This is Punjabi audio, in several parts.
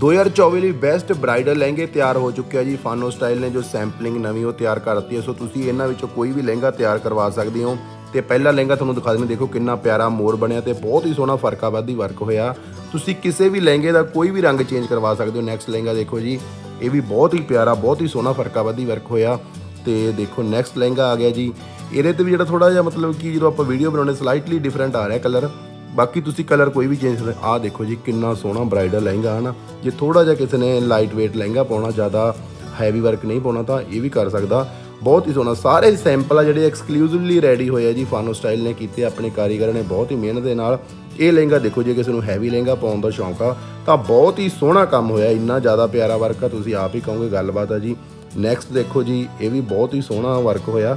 2024 ਲਈ ਬੈਸਟ ਬ੍ਰਾਈਡਲ ਲਹਿੰਗੇ ਤਿਆਰ ਹੋ ਚੁੱਕਿਆ ਜੀ। ਫਾਨੋ ਸਟਾਈਲ ਨੇ ਜੋ ਸੈਂਪਲਿੰਗ ਨਵੀਂ ਉਹ ਤਿਆਰ ਕਰਤੀ ਹੈ। ਸੋ ਤੁਸੀਂ ਇਹਨਾਂ ਵਿੱਚੋਂ ਕੋਈ ਵੀ ਲਹਿੰਗਾ ਤਿਆਰ ਕਰਵਾ ਸਕਦੇ ਹੋ। ਤੇ ਪਹਿਲਾ ਲਹਿੰਗਾ ਤੁਹਾਨੂੰ ਦਿਖਾ ਦਿੰਦੇ ਦੇਖੋ ਕਿੰਨਾ ਪਿਆਰਾ ਮੋਰ ਬਣਿਆ ਤੇ ਬਹੁਤ ਹੀ ਸੋਹਣਾ ਫਰਕਾਬਾਦੀ ਵਰਕ ਹੋਇਆ। ਤੁਸੀਂ ਕਿਸੇ ਵੀ ਲਹਿੰਗੇ ਦਾ ਕੋਈ ਵੀ ਰੰਗ ਚੇਂਜ ਕਰਵਾ ਸਕਦੇ ਹੋ। ਨੈਕਸਟ ਲਹਿੰਗਾ ਦੇਖੋ ਜੀ। ਇਹ ਵੀ ਬਹੁਤ ਹੀ ਪਿਆਰਾ, ਬਹੁਤ ਹੀ ਸੋਹਣਾ ਫਰਕਾਬਾਦੀ ਵਰਕ ਹੋਇਆ। ਤੇ ਦੇਖੋ ਨੈਕਸਟ ਲਹਿੰਗਾ ਆ ਗਿਆ ਜੀ। ਇਹਦੇ ਤੇ ਵੀ ਜਿਹੜਾ ਥੋੜਾ ਜਿਹਾ ਮਤਲਬ ਕਿ ਜਦੋਂ ਆਪਾਂ ਵੀਡੀਓ ਬਣਾਉਣੇ ਸਲਾਈਟਲੀ ਡਿਫਰੈਂਟ ਆ ਰਿਹਾ ਕਲਰ ਬਾਕੀ ਤੁਸੀਂ ਕਲਰ ਕੋਈ ਵੀ ਚੇਂਜ ਕਰ ਆਹ ਦੇਖੋ ਜੀ, ਕਿੰਨਾ ਸੋਹਣਾ ਬ੍ਰਾਈਡਲ ਲਹਿੰਗਾ, ਹਨਾ? ਜੇ ਥੋੜਾ ਜਿਹਾ ਕਿਸੇ ਨੇ ਲਾਈਟ weight ਲਹਿੰਗਾ ਪਾਉਣਾ, ਜ਼ਿਆਦਾ ਹੈਵੀ ਵਰਕ ਨਹੀਂ ਪਾਉਣਾ, ਤਾਂ ਇਹ ਵੀ ਕਰ ਸਕਦਾ। ਬਹੁਤ ਹੀ ਸੋਹਣਾ। ਸਾਰੇ ਸੈਂਪਲ ਆ ਜਿਹੜੇ ਐਕਸਕਲੂਸਿਵਲੀ ਰੈਡੀ ਹੋਏ ਆ ਜੀ ਫਾਨੋ ਸਟਾਈਲ ਨੇ ਕੀਤੇ, ਆਪਣੇ ਕਾਰੀਗਰਾਂ ਨੇ ਬਹੁਤ ਹੀ ਮਿਹਨਤ ਦੇ ਨਾਲ। ਇਹ ਲਹਿੰਗਾ ਦੇਖੋ ਜੇ ਕਿਸੇ ਨੂੰ ਹੈਵੀ ਲਹਿੰਗਾ ਪਾਉਣ ਦਾ ਸ਼ੌਂਕ ਆ, ਤਾਂ ਬਹੁਤ ਹੀ ਸੋਹਣਾ ਕੰਮ ਹੋਇਆ। ਇੰਨਾ ਜ਼ਿਆਦਾ ਪਿਆਰਾ ਵਰਕ ਆ, ਤੁਸੀਂ ਆਪ ਹੀ ਕਹੋਗੇ ਗੱਲਬਾਤ ਆ ਜੀ। ਨੈਕਸਟ ਦੇਖੋ ਜੀ, ਇਹ ਵੀ ਬਹੁਤ ਹੀ ਸੋਹਣਾ ਵਰਕ ਹੋਇਆ।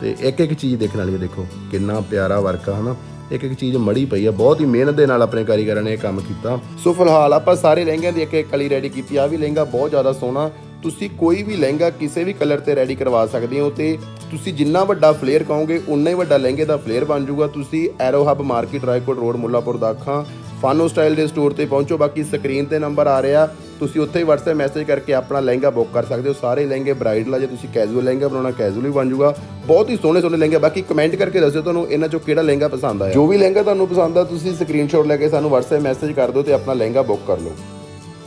ਤੇ ਇੱਕ ਇੱਕ ਚੀਜ਼ ਦੇਖਣ ਵਾਲੀ ਹੈ ਦੇਖੋ, ਕਿੰਨਾ ਪਿਆਰਾ ਵਰਕ ਆ, ਹਨਾ? ਇੱਕ ਇੱਕ ਚੀਜ਼ ਮੜੀ ਪਈ ਆ, ਬਹੁਤ ਹੀ ਮਿਹਨਤ ਦੇ ਨਾਲ ਆਪਣੇ ਕਾਰੀਗਰਾਂ ਨੇ ਇਹ ਕੰਮ ਕੀਤਾ। ਸੋ ਫਿਲਹਾਲ ਆਪਾਂ ਸਾਰੇ ਲਹਿੰਗਿਆਂ ਦੀ ਇੱਕ ਇੱਕ ਕਲੀ ਰੈਡੀ ਕੀਤੀ ਆ ਵੀ ਲਹਿੰਗਾ ਬਹੁਤ ਜ਼ਿਆਦਾ ਸੋਹਣਾ। ਤੁਸੀਂ ਕੋਈ ਵੀ ਲਹਿੰਗਾ ਕਿਸੇ ਵੀ ਕਲਰ ਤੇ ਰੈਡੀ ਕਰਵਾ ਸਕਦੇ ਹੋ ਤੇ ਤੁਸੀਂ ਜਿੰਨਾ ਵੱਡਾ ਫਲੇਅਰ ਕਹੋਗੇ ਉਨਾ ਹੀ ਵੱਡਾ ਲਹਿੰਗੇ ਦਾ ਫਲੇਅਰ ਬਣ ਜਾਊਗਾ। ਤੁਸੀਂ aero hub market Raikot road Mullanpur Dakha ਫਾਨੋ style ਦੇ ਸਟੋਰ ਤੇ ਪਹੁੰਚੋ। ਬਾਕੀ ਸਕਰੀਨ ਤੇ ਨੰਬਰ ਆ ਰਿਹਾ। ਤੁਸੀਂ ਉੱਥੇ ਹੀ WhatsApp ਮੈਸੇਜ ਕਰਕੇ ਆਪਣਾ ਲਹਿੰਗਾ ਬੁੱਕ ਕਰ ਸਕਦੇ ਹੋ। ਸਾਰੇ ਲਹਿੰਗੇ ਬ੍ਰਾਈਡਲ ਆ, ਜੇ ਤੁਸੀਂ ਕੈਜੂਅਲ ਲਹਿੰਗਾ ਬਣਾਉਣਾ ਕੈਜੂਅਲ ਵੀ ਬਣ ਜਾਊਗਾ ਬਹੁਤ ਹੀ ਸੋਹਣੇ ਸੋਹਣੇ ਲਹਿੰਗੇ ਬਾਕੀ ਕਮੈਂਟ ਕਰਕੇ ਦੱਸਿਓ ਤੁਹਾਨੂੰ ਇਹਨਾਂ ਚੋਂ ਕਿਹੜਾ ਲਹਿੰਗਾ ਪਸੰਦ ਆਇਆ। ਜੋ ਵੀ ਲਹਿੰਗਾ ਤੁਹਾਨੂੰ ਪਸੰਦ ਆ, ਤੁਸੀਂ ਸਕਰੀਨਸ਼ਾਟ ਲੈ ਕੇ ਸਾਨੂੰ WhatsApp ਮੈਸੇਜ ਕਰ ਦਿਓ ਤੇ ਆਪਣਾ ਲਹਿੰਗਾ ਬੁੱਕ ਕਰ ਲਓ।